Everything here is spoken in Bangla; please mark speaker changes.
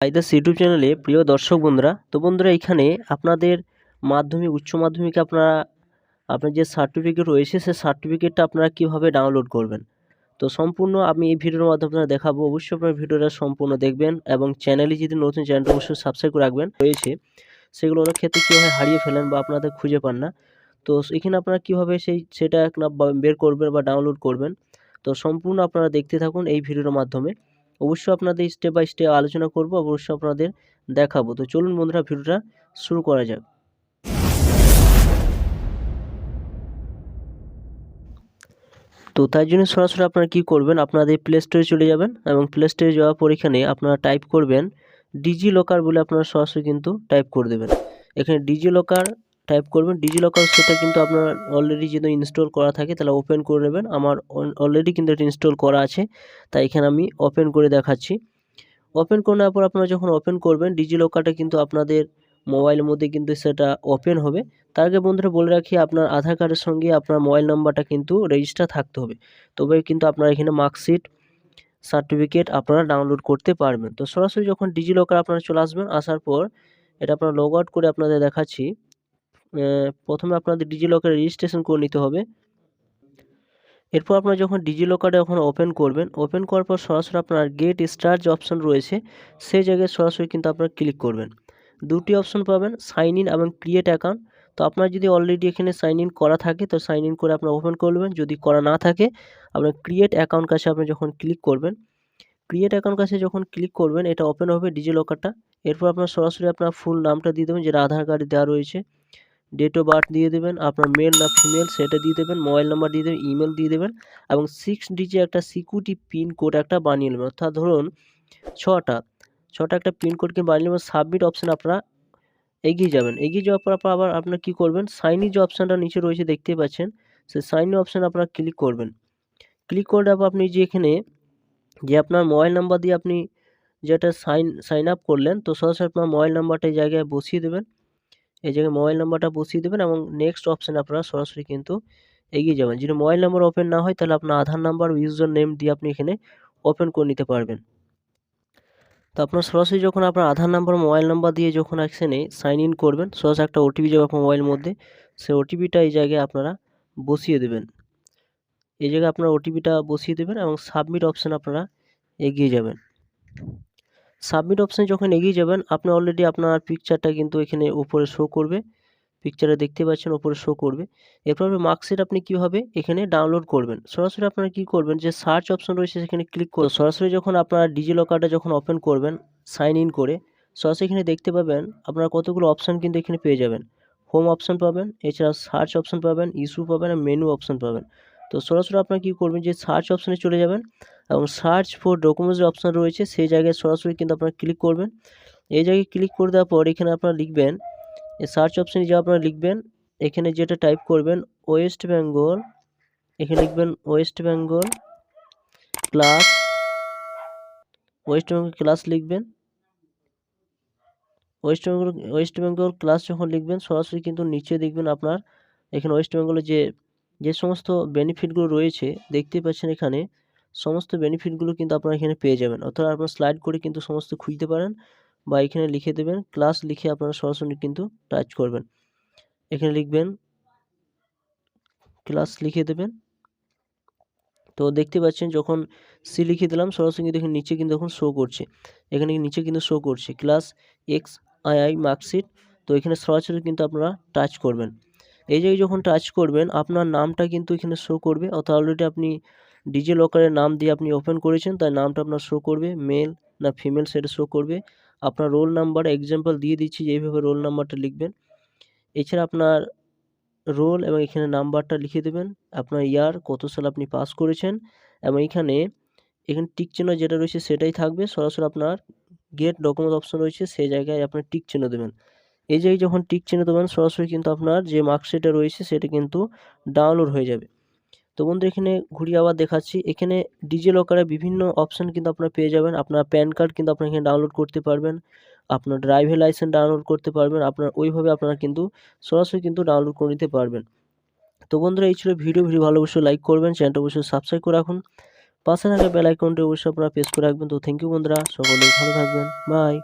Speaker 1: আইদাস ইউটিউব চ্যানেলে প্রিয় দর্শক বন্ধুরা, তো বন্ধুরা এখানে আপনাদের মাধ্যমিক, উচ্চ মাধ্যমিকে আপনারা, আপনার যে সার্টিফিকেট রয়েছে সেই সার্টিফিকেটটা আপনারা কীভাবে ডাউনলোড করবেন? তো সম্পূর্ণ আমি এই ভিডিওর মাধ্যমে আপনারা দেখাবো। অবশ্যই আপনার ভিডিওটা সম্পূর্ণ দেখবেন এবং চ্যানেলে যদি নতুন চ্যানেলটা অবশ্যই সাবস্ক্রাইব করে রাখবেন। রয়েছে, সেগুলো অনেক ক্ষেত্রে কীভাবে হারিয়ে ফেলেন বা আপনাদের খুঁজে পান না। তো এখানে আপনারা কীভাবে সেই, সেটা বের করবেন বা ডাউনলোড করবেন। তো সম্পূর্ণ আপনারা দেখতে থাকুন এই ভিডিওর মাধ্যমে। অবশ্যই আপনাদের স্টেপ বাই স্টেপ আলোচনা করব, অবশ্যই আপনাদের দেখাবো। তো চলুন বন্ধুরা, ভিডিওটা শুরু করা যাক। তো তার জন্য সরাসরি আপনারা কী করবেন, আপনাদের প্লে স্টোরে চলে যাবেন এবং প্লে স্টোরে যাওয়ার পর এখানে আপনারা টাইপ করবেন ডিজি লকার বলে আপনারা সরাসরি কিন্তু টাইপ করে দেবেন। এখানে ডিজি লকার টাইপ করবেন ডিজি লকার সেটা কিন্তু আপনার অলরেডি যদি ইনস্টল করা থাকে, তাহলে ওপেন করে নেবেন। আমার অলরেডি কিন্তু এটা ইনস্টল করা আছে, তাই এখানে আমি ওপেন করে দেখাচ্ছি। ওপেন করে নেওয়ার পর আপনারা যখন ওপেন করবেন ডিজি লকারটা কিন্তু আপনাদের মোবাইলের মধ্যে কিন্তু সেটা ওপেন হবে। তার আগে বন্ধুরা বলে রাখি, আপনার আধার কার্ডের সঙ্গে আপনার মোবাইল নাম্বারটা কিন্তু রেজিস্টার থাকতে হবে। তবে কিন্তু আপনারা এখানে মার্কশিট সার্টিফিকেট আপনারা ডাউনলোড করতে পারবেন। তো সরাসরি যখন ডিজি লকার আপনারা চলে আসবেন, আসার পর এটা আপনারা লগ আউট করে আপনাদের দেখাচ্ছি। প্রথমে আপনাদের ডিজি লকারে রেজিস্ট্রেশন করে নিতে হবে। এরপর আপনারা যখন ডিজি লকারটা যখন ওপেন করবেন ওপেন করার পর সরাসরি আপনার গেট স্টার যে অপশন রয়েছে, সেই জায়গায় সরাসরি কিন্তু আপনারা ক্লিক করবেন। দুটি অপশন পাবেন সাইন ইন এবং ক্রিয়েট অ্যাকাউন্ট তো আপনার যদি অলরেডি এখানে সাইন ইন করা থাকে, তো সাইন ইন করে আপনার ওপেন করবেন যদি করা না থাকে, আপনার ক্রিয়েট অ্যাকাউন্ট কাছে আপনি যখন ক্লিক করবেন ক্রিয়েট অ্যাকাউন্ট কাছে যখন ক্লিক করবেন, এটা ওপেন হবে ডিজি লকারটা এরপর আপনার সরাসরি আপনার ফুল নামটা দিয়ে দেবেন, যেটা আধার কার্ডে দেওয়া রয়েছে। ডেট অফ বার্থ দিয়ে দেবেন, আপনার মেল না ফিমেল সেটা দিয়ে দেবেন মোবাইল নাম্বার দিয়ে দেবেন ইমেল দিয়ে দেবেন এবং সিক্স ডিজি একটা সিকিউরিটি পিন কোড একটা বানিয়ে নেবেন। অর্থাৎ ধরুন ছটা ছটা একটা পিন কোডকে বানিয়ে নেবেন সাবমিট অপশান আপনারা এগিয়ে যাবেন। এগিয়ে যাওয়ার পর আবার আপনারা কী করবেন সাইন যে অপশানটা নিচে রয়েছে দেখতেই পাচ্ছেন, সেই সাইন অপশান আপনারা ক্লিক করবেন। ক্লিক করে আপনি যে এখানে যে আপনার মোবাইল নাম্বার দিয়ে আপনি যেটা সাইন সাইন আপ করলেন, তো সরাসরি আপনার মোবাইল নাম্বারটা জায়গায় বসিয়ে দেবেন। এই জায়গায় মোবাইল নাম্বারটা বসিয়ে দেবেন এবং নেক্সট অপশান আপনারা সরাসরি কিন্তু এগিয়ে যাবেন। যদি মোবাইল নাম্বার ওপেন না হয়, তাহলে আপনার আধার নাম্বার ইউজার নেম দিয়ে আপনি এখানে ওপেন করে নিতে পারবেন। তো আপনার সরাসরি যখন আপনার আধার নাম্বার মোবাইল নাম্বার দিয়ে যখন এখানে সাইন ইন করবেন, সরাসরি একটা ওটিপি যাবে আপনার মোবাইল মধ্যে, সেই ওটিপিটা এই জায়গায় আপনারা বসিয়ে দেবেন। এই জায়গায় আপনার ওটিপিটা বসিয়ে দেবেন এবং সাবমিট অপশান আপনারা এগিয়ে যাবেন। সাবমিট অপশানে যখন এগিয়ে যাবেন, আপনি অলরেডি আপনার পিকচারটা কিন্তু এখানে উপরে শো করবে। পিকচারে দেখতে পাচ্ছেন ওপরে শো করবে। এরপর মার্কশিট আপনি কীভাবে এখানে ডাউনলোড করবেন? সরাসরি আপনারা কী করবেন? যে সার্চ অপশন রয়েছে, সেখানে ক্লিক করে সরাসরি যখন আপনারা ডিজি লকারটা যখন ওপেন করবেন সাইন ইন করে, সরাসরি এখানে দেখতে পাবেন, আপনারা কতগুলো অপশান কিন্তু এখানে পেয়ে যাবেন। হোম অপশান পাবেন, এছাড়া সার্চ অপশান পাবেন ইস্যু পাবেন আর মেনু অপশান পাবেন। তো সরাসরি আপনারা কী করবেন যে সার্চ অপশানে চলে যাবেন এবং সার্চ ফর ডকুমেন্টস অপশান রয়েছে, সেই জায়গায় সরাসরি কিন্তু আপনারা ক্লিক করবেন। এই জায়গায় ক্লিক করে দেওয়ার পর এখানে আপনারা লিখবেন সার্চ অপশানে যে আপনারা লিখবেন, এখানে যেটা টাইপ করবেন ওয়েস্ট বেঙ্গল এখানে লিখবেন West Bengal class West Bengal class লিখবেন। West Bengal West Bengal class যখন লিখবেন, সরাসরি কিন্তু নিচে দেখবেন আপনার, এখানে ওয়েস্ট বেঙ্গলের যে যে সমস্ত বেনিফিটগুলো রয়েছে দেখতেই পাচ্ছেন এখানে, সমস্ত বেনিফিটগুলো কিন্তু আপনারা এখানে পেয়ে যাবেন। অর্থাৎ আপনারা স্লাইড করে কিন্তু সমস্ত খুঁজতে পারেন বা এখানে লিখে দেবেন ক্লাস লিখে আপনারা সরাসরি কিন্তু টাচ করবেন। এখানে লিখবেন ক্লাস লিখে দেবেন। তো দেখতে পাচ্ছেন যখন সি লিখে দিলাম, সরাসরি কিন্তু এখানে নিচে কিন্তু এখন শো করছে। এখানে নিচে কিন্তু শো করছে class X I I marksheet তো এখানে সরাসরি কিন্তু আপনারা টাচ করবেন। এই জায়গায় যখন টাচ করবেন, আপনার নামটা কিন্তু এখানে শো করবে। অর্থাৎ অলরেডি আপনি ডিজি লকারের নাম দিয়ে আপনি ওপেন করেছেন, তাই নামটা আপনার শো করবে। মেল না ফিমেল সেটা শো করবে। আপনার রোল নাম্বার এক্সাম্পল দিয়ে দিচ্ছি যে এইভাবে রোল নাম্বারটা লিখবেন। এছাড়া আপনার রোল এবং এখানে নাম্বারটা লিখে দেবেন। আপনার ইয়ার কত সাল আপনি পাস করেছেন এবং এখানে এখানে টিক চিহ্ন যেটা রয়েছে সেটাই থাকবে। সরাসরি আপনার গেট ডকুমেন্ট অপশন রয়েছে, সেই জায়গায় আপনার টিক চিহ্ন দেবেন। এই জায়গায় যখন টিক চিহ্ন দেবেন, সরাসরি কিন্তু আপনার যে মার্কশিটটা রয়েছে, সেটা কিন্তু ডাউনলোড হয়ে যাবে। তো বন্ধু, এখানে ঘুরিয়ে আবার দেখাচ্ছি। এখানে ডিজি লকারে বিভিন্ন অপশান কিন্তু আপনারা পেয়ে যাবেন। আপনার প্যান কার্ড কিন্তু আপনারা এখানে ডাউনলোড করতে পারবেন। আপনার ড্রাইভিং লাইসেন্স ডাউনলোড করতে পারবেন। আপনার ওইভাবে আপনারা কিন্তু সরাসরি কিন্তু ডাউনলোড করে নিতে পারবেন। তো বন্ধুরা, এই ছিল ভিডিও। ভিডিও ভালো অবশ্যই লাইক করবেন। চ্যানেলটা অবশ্যই সাবস্ক্রাইব করে রাখুন। পাশে থাকা বেল আইকনটি অবশ্যই আপনারা প্রেস করে রাখবেন। তো থ্যাংক ইউ বন্ধুরা। সকলেই ভালো থাকবেন। বাই